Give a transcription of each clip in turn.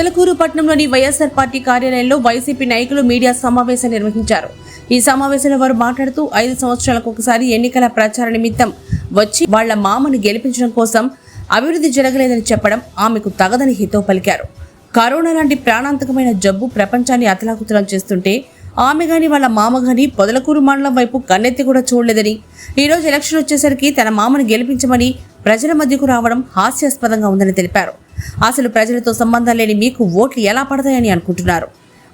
మొదలకూరు పట్టణంలోని వైఎస్ఆర్ పార్టీ కార్యాలయంలో వైసీపీ నాయకులు మీడియా సమావేశం నిర్వహించారు. ఈ సమావేశంలో వారు మాట్లాడుతూ ఐదు సంవత్సరాలకు ఒకసారి ఎన్నికల ప్రచార నిమిత్తం వచ్చి వాళ్ళ మామని గెలిపించడం కోసం అభివృద్ధి జరగలేదని చెప్పడం ఆమెకు తగదని హితో పలికారు. కరోనా లాంటి ప్రాణాంతకమైన జబ్బు ప్రపంచాన్ని అతలాకుతలం చేస్తుంటే ఆమె గాని వాళ్ళ మామ గాని పొదలకూరు మండలం వైపు కన్నెత్తి కూడా చూడలేదని ఈ రోజు ఎలక్షన్ వచ్చేసరికి తన మామను గెలిపించమని ప్రజల మధ్యకు రావడం హాస్యాస్పదంగా ఉందని తెలిపారు. అసలు ప్రజలతో సంబంధం లేని మీకు ఓట్లు ఎలా పడతాయని అనుకుంటున్నారు.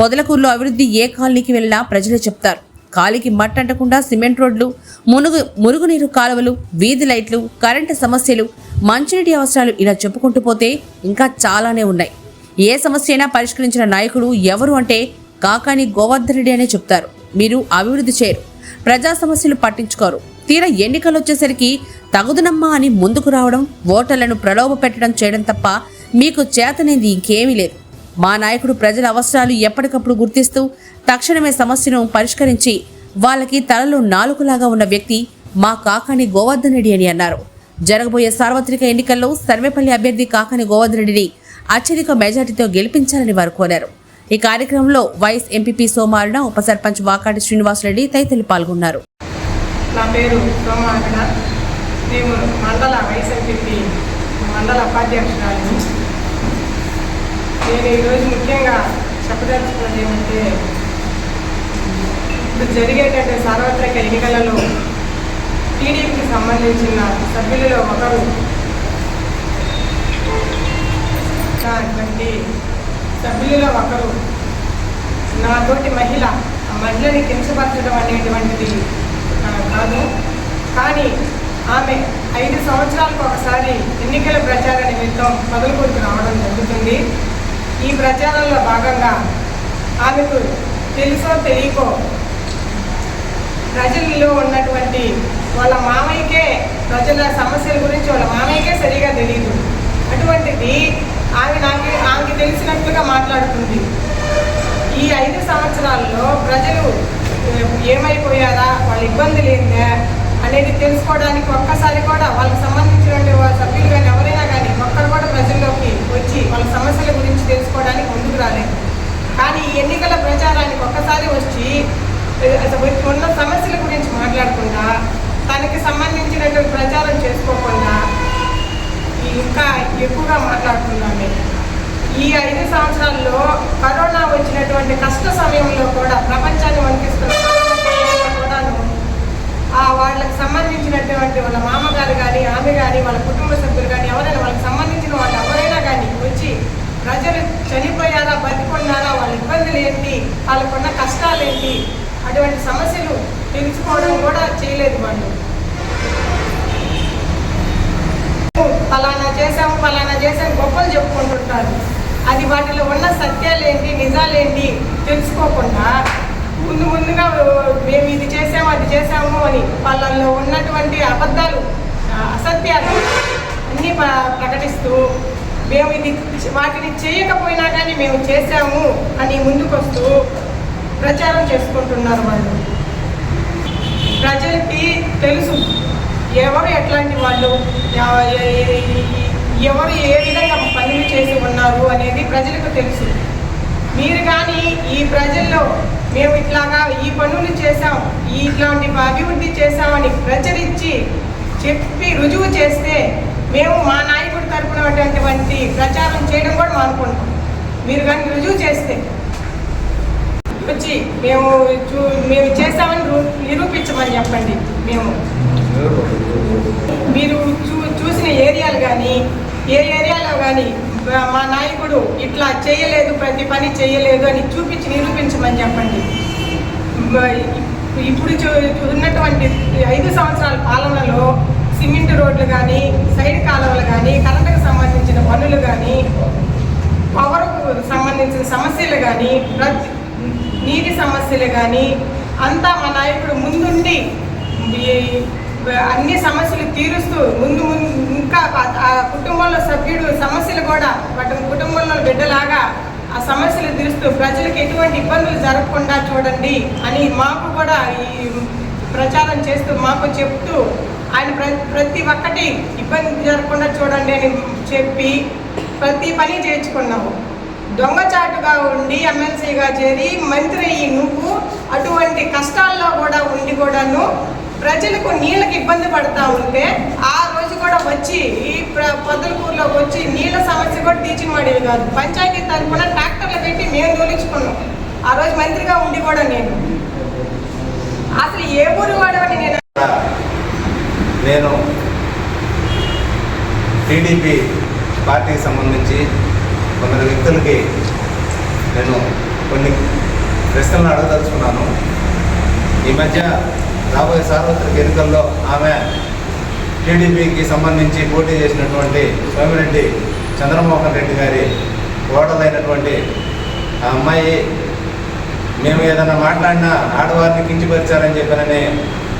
పొదలకూరులో అభివృద్ధి ఏ కాలనీకి వెళ్ళినా ప్రజలే చెప్తారు. కాలికి మట్టంటకుండా సిమెంట్ రోడ్లు మునుగు మురుగునీరు కాలువలు వీధి లైట్లు కరెంటు సమస్యలు మంచినీటి అవసరాలు ఇలా చెప్పుకుంటూ పోతే ఇంకా చాలానే ఉన్నాయి. ఏ సమస్య అయినా పరిష్కరించిన నాయకుడు ఎవరు అంటే కాకాని గోవర్ధన్ రెడ్డి అనే చెప్తారు. మీరు అభివృద్ధి చేయరు. ప్రజా సమస్యలు పట్టించుకోరు. తీరా ఎన్నికలు వచ్చేసరికి తగుదునమ్మా అని ముందుకు రావడం ఓటర్లను ప్రలోభ పెట్టడం చేయడం తప్ప మీకు చేతనేది ఇంకేమీ లేదు. మా నాయకుడు ప్రజల అవసరాలు ఎప్పటికప్పుడు గుర్తిస్తూ తక్షణమే సమస్యను పరిష్కరించి వాళ్ళకి తలలో నాలుగులాగా ఉన్న వ్యక్తి మా కాకాని గోవర్ధన్ రెడ్డి అని అన్నారు. జరగబోయే సార్వత్రిక ఎన్నికల్లో సర్వేపల్లి అభ్యర్థి కాకాని గోవర్ధన్ రెడ్డిని అత్యధిక మెజార్టీతో గెలిపించాలని వారు కోరారు. ఈ కార్యక్రమంలో వైస్ ఎంపీపీ సోమారుణ ఉప సర్పంచ్ వాకాటి శ్రీనివాసరెడ్డి తదితరులు పాల్గొన్నారు. నా పేరు సోమాగడ మేము మండల వైఎస్ఆర్పీపీ మండల ఉపాధ్యక్షురాలిని. నేను ఈరోజు ముఖ్యంగా చెప్పదలుచుకున్నది ఏమంటే ఇప్పుడు జరిగేటటువంటి సార్వత్రిక ఎన్నికలలో టీడీపీకి సంబంధించిన సభ్యులలో ఒకరు అటువంటి సభ్యులలో ఒకరు నాతోటి మహిళ ఆ మహిళని కించపరచడం అనేటువంటిది కాదు కానీ ఆమె ఐదు సంవత్సరాలకు ఒకసారి ఎన్నికల ప్రచార నిమిత్తం మొదలుకొడుకు రావడం జరుగుతుంది. ఈ ప్రచారంలో భాగంగా ఆమెకు తెలుసో తెలియకో ప్రజల్లో ఉన్నటువంటి వాళ్ళ మామయ్యకే ప్రజల సమస్యల గురించి వాళ్ళ మామయ్యకే సరిగా తెలియదు అటువంటిది ఆమె నాకు ఆమెకి తెలిసినట్లుగా మాట్లాడుతుంది. ఈ ఐదు సంవత్సరాల్లో ప్రజలు ఏమైపోయారా? వాళ్ళ ఇబ్బందులు ఏందా అనేది తెలుసుకోవడానికి ఒక్కసారి కూడా వాళ్ళకి సంబంధించినటువంటి వాళ్ళ సభ్యులు కానీ ఎవరైనా కానీ ఒక్కరు కూడా ప్రజల్లోకి వచ్చి వాళ్ళ సమస్యల గురించి తెలుసుకోవడానికి ముందుకు రాలేదు. కానీ ఈ ఎన్నికల ప్రచారానికి ఒక్కసారి వచ్చి ఉన్న సమస్యల గురించి మాట్లాడకుండా తనకి సంబంధించినటువంటి ప్రచారం చేసుకోకుండా ఇంకా ఎక్కువగా మాట్లాడుతున్నాను ఈ ఐదు సంవత్సరాల్లో కరోనా వచ్చినటువంటి కష్ట సమయంలో కూడా ప్రపంచాన్ని వణికిస్తున్నారు కరోనా సమయంలో కూడాను ఆ వాళ్ళకి సంబంధించినటువంటి వాళ్ళ మామగారు కానీ ఆమె కానీ వాళ్ళ కుటుంబ సభ్యులు కానీ ఎవరైనా వాళ్ళకి సంబంధించిన వాళ్ళు ఎవరైనా కానీ వచ్చి ప్రజలు చనిపోయారా బతికున్నారా వాళ్ళ ఇబ్బందులు ఏంటి వాళ్ళకున్న కష్టాలు ఏంటి అటువంటి సమస్యలు తెలుసుకోవడం కూడా చేయలేదు వాళ్ళు. ఫలానా చేశాము ఫలానా చేశాము గొప్పలు చెప్పుకుంటుంటారు. అది వాటిలో ఉన్న సత్యాలేంటి నిజాలేంటి తెలుసుకోకుండా ముందు ముందుగా మేము ఇది చేసాము అది చేసాము అని వాళ్ళల్లో ఉన్నటువంటి అబద్ధాలు అసత్యాలు అన్నీ ప్రకటిస్తూ మేము ఇది వాటిని చేయకపోయినా కానీ మేము చేసాము అని ముందుకొస్తూ ప్రచారం చేసుకుంటున్నారు వాళ్ళు. ప్రజలకి తెలుసు ఎవరు ఎట్లాంటి వాళ్ళు ఎవరు ఏ విధంగా పనులు చేసి ఉన్నారు అనేది ప్రజలకు తెలుసు. మీరు కానీ ఈ ప్రజల్లో మేము ఇట్లాగా ఈ పనులు చేసాం ఈ ఇట్లాంటి అభివృద్ధి చేసామని ప్రచురించి చెప్పి రుజువు చేస్తే మేము మా నాయకుడి తరపున అటువంటి ప్రచారం చేయడం కూడా మానుకుంటాం మీరు కానీ రుజువు చేస్తే వచ్చి మేము చూ మేము చేస్తామని నిరూపించమని చెప్పండి మేము. మీరు చూ చూసిన ఏరియాలు కానీ ఏ ఏరియాలో కానీ మా నాయకుడు ఇట్లా చేయలేదు ప్రతి పని చేయలేదు అని చూపించి నిరూపించమని చెప్పండి. ఇప్పుడు చూ- ఉన్నటువంటి ఐదు సంవత్సరాల పాలనలో సిమెంట్ రోడ్లు కానీ సైడ్ కాలువలు కానీ కరెంటుకు సంబంధించిన పనులు కానీ పవర్కు సంబంధించిన సమస్యలు కానీ ప్రతి నీటి సమస్యలు కానీ అంతా మా నాయకుడు ముందుండి అన్ని సమస్యలు తీరుస్తూ ముందు ముందు ఇంకా ఆ- కుటుంబంలో సభ్యుడు సమస్యలు కూడా వాటి కుటుంబంలో బిడ్డలాగా ఆ సమస్యలు తీరుస్తూ ప్రజలకు ఎటువంటి ఇబ్బందులు జరగకుండా చూడండి అని మాకు కూడా ఈ ప్రచారం చేస్తూ మాకు చెప్తూ ఆయన ప్ర ప్రతి ఒక్కటి ఇబ్బంది జరగకుండా చూడండి అని చెప్పి ప్రతి పని చేర్చుకున్నాము దొంగచాటుగా ఉండి ఎమ్మెల్సీగా చేరి మంత్రి అయ్యి నువ్వు అటువంటి కష్టాల్లో కూడా ఉండి కూడాను ప్రజలకు నీళ్ళకి ఇబ్బంది పడతా ఉంటే ఆ రోజు కూడా వచ్చి ఈ ప్ర- వచ్చి నీళ్ళ సమస్య కూడా టీచింగ్ మాడేది కాదు. పంచాయతీ తరఫున ట్రాక్టర్లు పెట్టి మేము తోలించుకున్నాం. ఆ రోజు మంత్రిగా ఉండి కూడా నేను. అసలు ఏ ఊరు వాడవని నేను నేను టీడీపీ పార్టీకి సంబంధించి కొందరు వ్యక్తులకి నేను కొన్ని ప్రశ్నలు అడగదలుచుకున్నాను. ఈ మధ్య రాబోయే సార్వత్రిక ఎన్నికల్లో ఆమె టీడీపీకి సంబంధించి పోటీ చేసినటువంటి సోమిరెడ్డి చంద్రమోహన్ రెడ్డి గారి ఓడలైనటువంటి ఆ అమ్మాయి మేము ఏదైనా మాట్లాడినా ఆడవారిని కించిపరిచారని చెప్పినని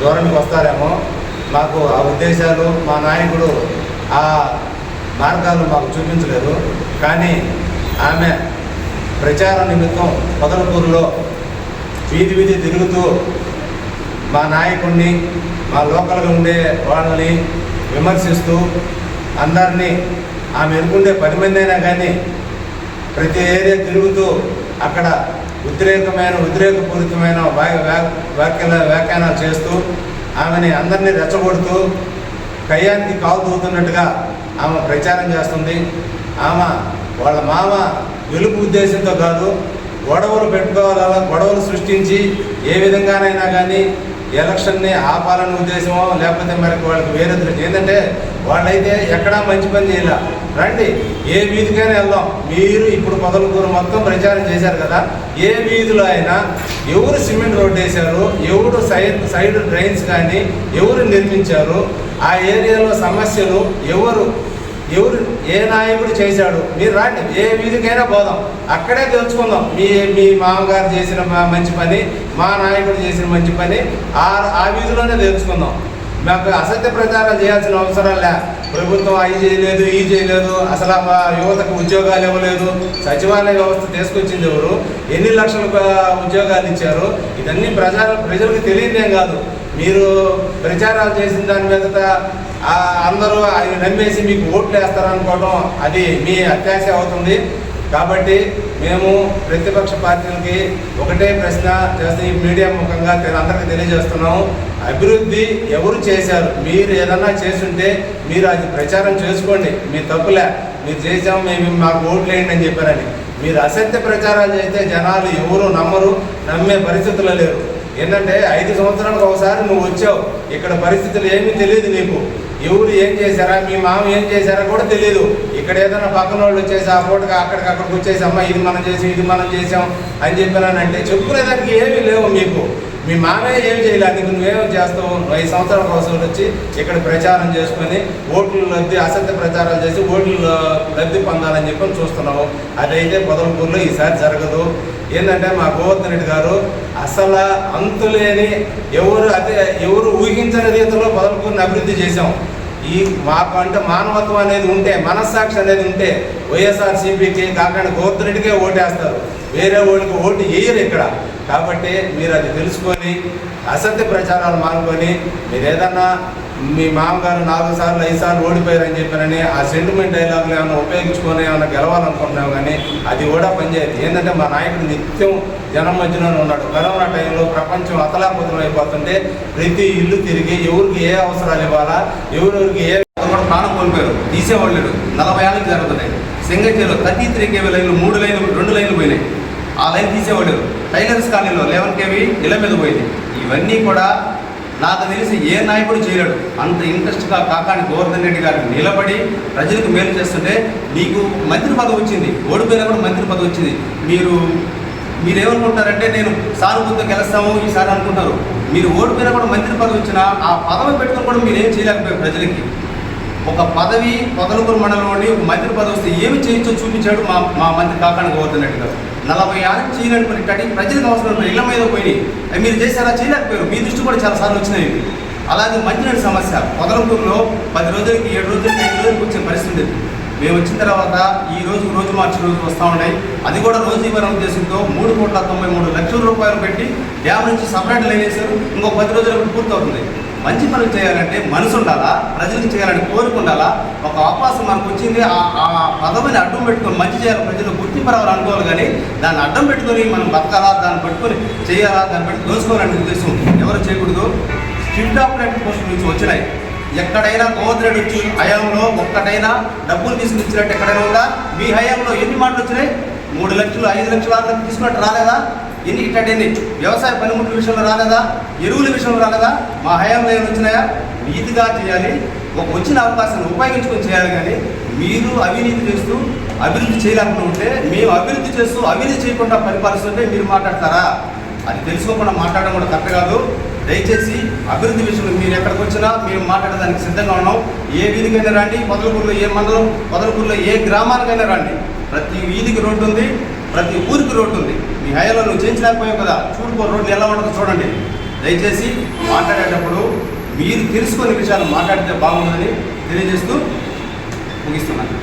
ధోరణికి వస్తారేమో. మాకు ఆ ఉద్దేశాలు మా నాయకుడు ఆ మార్గాలు మాకు చూపించలేదు. కానీ ఆమె ప్రచార నిమిత్తం పొదలకూరులో వీధి వీధి తిరుగుతూ మా నాయకుడిని మా లోకల్గా ఉండే వాళ్ళని విమర్శిస్తూ అందరినీ ఆమె ఎన్నుకుండే పది మంది అయినా కానీ ప్రతి ఏరియా తిరుగుతూ అక్కడ ఉద్రేకమైన ఉద్రేకపూరితమైన వా- వ్యా- వ్యాఖ్యల వ్యాఖ్యానాలు చేస్తూ ఆమెని అందరినీ రెచ్చగొడుతూ కయ్యానికి కాలుదూతున్నట్టుగా ఆమె ప్రచారం చేస్తుంది. ఆమె వాళ్ళ మామ వెలుపు ఉద్దేశంతో కాదు గొడవలు పెట్టుకోవాలా గొడవలు సృష్టించి ఏ విధంగానైనా కానీ ఎలక్షన్ని ఆపాలనే ఉద్దేశమో లేకపోతే మనకి వాళ్ళకి వేరే దృష్టి ఏంటంటే వాళ్ళైతే ఎక్కడా మంచి పని చేయలే. రండి ఏ వీధికైనా వెళ్దాం. మీరు ఇప్పుడు పొదలకూరు మొత్తం ప్రచారం చేశారు కదా ఏ వీధిలో అయినా ఎవరు సిమెంట్ రోడ్ వేశారు ఎవరు సైడ్ సైడ్ డ్రైన్స్ కానీ ఎవరు నిర్మించారు ఆ ఏరియాలో సమస్యలు ఎవరు ఎవరు ఏ నాయకుడు చేశాడు? మీరు రాండి. ఏ వీధికైనా పోదాం. అక్కడే తెలుసుకుందాం. మీ మీ మామగారు చేసిన మా- మంచి పని మా నాయకుడు చేసిన మంచి పని ఆ ఆ వీధిలోనే తెలుసుకుందాం. మాకు అసత్య ప్రచారం చేయాల్సిన అవసరం లే. ప్రభుత్వం అవి చేయలేదు ఈ చేయలేదు అసలు మా యువతకు ఉద్యోగాలు ఇవ్వలేదు. సచివాలయ వ్యవస్థ తీసుకొచ్చింది ఎవరు? ఎన్ని లక్షల ఉద్యోగాలు ఇచ్చారు? ఇవన్నీ ప్రజా ప్రజలకు తెలియదేం కాదు. మీరు ప్రచారాలు చేసిన దాని మీద అందరూ ఆయన నమ్మేసి మీకు ఓట్లు వేస్తారనుకోవడం అది మీ అత్యాశ అవుతుంది. కాబట్టి మేము ప్రతిపక్ష పార్టీలకి ఒకటే ప్రశ్న చేస్తే ఈ మీడియా ముఖంగా అందరికీ తెలియజేస్తున్నాము. అభివృద్ధి ఎవరు చేశారు? మీరు ఏదన్నా చేసుంటే మీరు అది ప్రచారం చేసుకోండి. మీ తప్పులే. మీరు చేసాము మేము మాకు ఓట్లు వేయండి అని చెప్పారని. మీరు అసత్య ప్రచారాలు చేస్తే జనాలు ఎవరు నమ్మరు నమ్మే పరిస్థితులు లేరు. ఏంటంటే ఐదు సంవత్సరాలకు ఒకసారి నువ్వు వచ్చావు. ఇక్కడ పరిస్థితులు ఏమీ తెలియదు నీకు. ఎవరు ఏం చేశారా? మీ మామ ఏం చేశారా కూడా తెలియదు ఇక్కడ ఏదైనా పక్కన వాళ్ళు వచ్చేసి ఆ పూటగా అక్కడికి అక్కడికి వచ్చేసి అమ్మ ఇది మనం చేసాం ఇది మనం చేసాం అని చెప్పినానంటే చెప్పుకునేదానికి ఏమీ లేవు మీకు. మీ మామే ఏం చేయలేదు నీకు నువ్వేం చేస్తావు? ఐదు సంవత్సరాల కోసం వచ్చి ఇక్కడ ప్రచారం చేసుకొని ఓట్లు లబ్ధి అసత్య ప్రచారాలు చేసి ఓట్లు లబ్ధి పొందాలని చెప్పి చూస్తున్నావు. అదైతే పొదలపూర్లో ఈసారి జరగదు. ఏంటంటే మా గోవర్ధన్ రెడ్డి గారు అసలు అంతులేని ఎవరు అదే ఎవరు ఊహించని రీతిలో పొదలపూర్ని అభివృద్ధి చేశాం. ఈ మాకు అంటే మానవత్వం అనేది ఉంటే మనస్సాక్షి అనేది ఉంటే వైఎస్ఆర్ సిపికి కాకుండా గోవర్ధన్ రెడ్డికే ఓటేస్తారు. వేరే వాళ్ళకి ఓటు వేయరు ఇక్కడ. కాబట్టి మీరు అది తెలుసుకొని అసత్య ప్రచారాలు మానుకొని మీరు ఏదన్నా మీ మామగారు నాలుగు సార్లు ఐదు సార్లు ఓడిపోయారని చెప్పారని ఆ సెంటిమెంట్ డైలాగులు ఏమైనా ఉపయోగించుకొని ఏమైనా గెలవాలనుకుంటున్నాం కానీ అది కూడా పనిచేయదు. ఏంటంటే మా నాయకుడు నిత్యం జనం మధ్యలోనే ఉన్నాడు. కరోనా టైంలో ప్రపంచం అతలాకుతలం అయిపోతుంటే ప్రతి ఇల్లు తిరిగి ఎవరికి ఏ అవసరాలు ఇవ్వాలా ఎవరెవరికి ఏ కూడా ప్రాణం కోల్పోయారు. తీసేవాళ్ళు లేరు. నలభై ఏళ్ళకి జరుగుతున్నాయి. సింగచీలో థర్టీ త్రీ కేవీ లైన్లు మూడు లైన్లు రెండు లైన్లు పోయినాయి. ఆ లైన్ తీసేవాడు. టైలర్స్ కాలనీలో లెవెన్ కేవీ ఇళ్ళ మీద పోయింది. ఇవన్నీ కూడా నాకు తెలిసి ఏ నాయకుడు చేయలేడు. అంత ఇంట్రెస్ట్గా కాకాని గోవర్ధన్ రెడ్డి గారికి నిలబడి ప్రజలకు మేలు చేస్తుంటే మీకు మంత్రి పదవి వచ్చింది. ఓడిపోయినా కూడా మంత్రి పదవి వచ్చింది. మీరు మీరు ఏమనుకుంటారంటే నేను సానుభూతితో గెలుస్తాము ఈసారి అనుకుంటారు. మీరు ఓడిపోయినా కూడా మంత్రి పదవి వచ్చినా ఆ పదవి పెట్టుకుని కూడా మీరు ఏం చేయలేకపోయారు ప్రజలకి. ఒక పదవి పొదలకూరు మండలంలోని మంత్రి పదవి వస్తే ఏమి చేయొచ్చో చూపించాడు మా మా మంత్రి కాకాని గోవర్ధన్ రెడ్డి గారు. నలభై ఆరు చేయలేని పని కట్టి ప్రజలకు అవసరం ఇళ్ళ మీద పోయి మీరు చేశారా? చేయలేకపోయారు. మీ దృష్టి కూడా చాలా సార్లు వచ్చినాయి. అలాగే మంచినీటి సమస్య. పొదలకూరులో పది రోజులకి ఏడు రోజులకి ఐదు రోజులకి వచ్చే పరిస్థితి మేము వచ్చిన తర్వాత ఈ రోజు రోజు మార్చి రోజు వస్తూ ఉన్నాయి. అది కూడా రోజు ఇవ్వడం ఉద్దేశంతో మూడు కోట్ల తొంభై మూడు లక్షల రూపాయలు పెట్టి డ్యామ్ నుంచి సపరేట్ లైన్ వేశారు. ఇంకో పది రోజులకు పూర్తవుతుంది. మంచి పనులు చేయాలంటే మనసు ఉండాలా? ప్రజలకు చేయాలని కోరిక ఉండాలా? ఒక అవకాశం మనకు వచ్చింది ఆ- ఆ పదవిని అడ్డం పెట్టుకొని మంచి చేయాలి ప్రజలు గుర్తింపు రావాలని అనుకోవాలి కానీ దాన్ని అడ్డం పెట్టుకొని మనం బతకాలా? దాన్ని పట్టుకొని చేయాలా? దాన్ని పెట్టి దోచుకోవాలనే ఉద్దేశం ఎవరు చేయకూడదు? స్ట్రిక్ట్ ఆపరేటర్ పోస్ట్ నుంచి వచ్చినాయి. ఎక్కడైనా గోద్రెడ్ వచ్చి హయాంలో ఒక్కటైనా డబ్బులు తీసుకుని ఇచ్చినట్టు ఎక్కడైనా ఉందా? మీ హయాంలో ఎన్ని మాటలు వచ్చినాయి? మూడు లక్షలు ఐదు లక్షలు ఆరు లక్షలు తీసుకున్నట్టు రాలేదా? ఎన్ని ఇట్టండి వ్యవసాయ పనిముట్ల విషయంలో రాలేదా? ఎరువుల విషయంలో రాలేదా? మా హయాంలో ఏమైనా వచ్చినాయా? నీతిగా చేయాలి. ఒక వచ్చిన అవకాశాన్ని ఉపయోగించుకొని చేయాలి కానీ మీరు అవినీతి చేస్తూ అభివృద్ధి చేయలేకుండా ఉంటే మేము అభివృద్ధి చేస్తూ అవినీతి చేయకుండా పరిపాలిస్తుంటే మీరు మాట్లాడతారా? అది తెలుసుకోకుండా మాట్లాడడం కూడా కరెక్ట్ కాదు. దయచేసి అభివృద్ధి విషయంలో మీరు ఎక్కడికి వచ్చినా మేము మాట్లాడడానికి సిద్ధంగా ఉన్నాం. ఏ వీధికైనా రండి. పొదలకూరులో ఏ మండలం పొదలకూరులో ఏ గ్రామానికైనా రండి. ప్రతి వీధికి రోడ్డు ఉంది ప్రతి ఊరికి రోడ్డు ఉంది. మీ హైలో నువ్వు చేయించలేకపోయావు కదా చూడుకో రోడ్లు ఎలా ఉంటుందో చూడండి. దయచేసి మాట్లాడేటప్పుడు మీరు తెలుసుకునే విషయాలు మాట్లాడితే బాగుంటుందని తెలియజేస్తూ ముగిస్తున్నాను.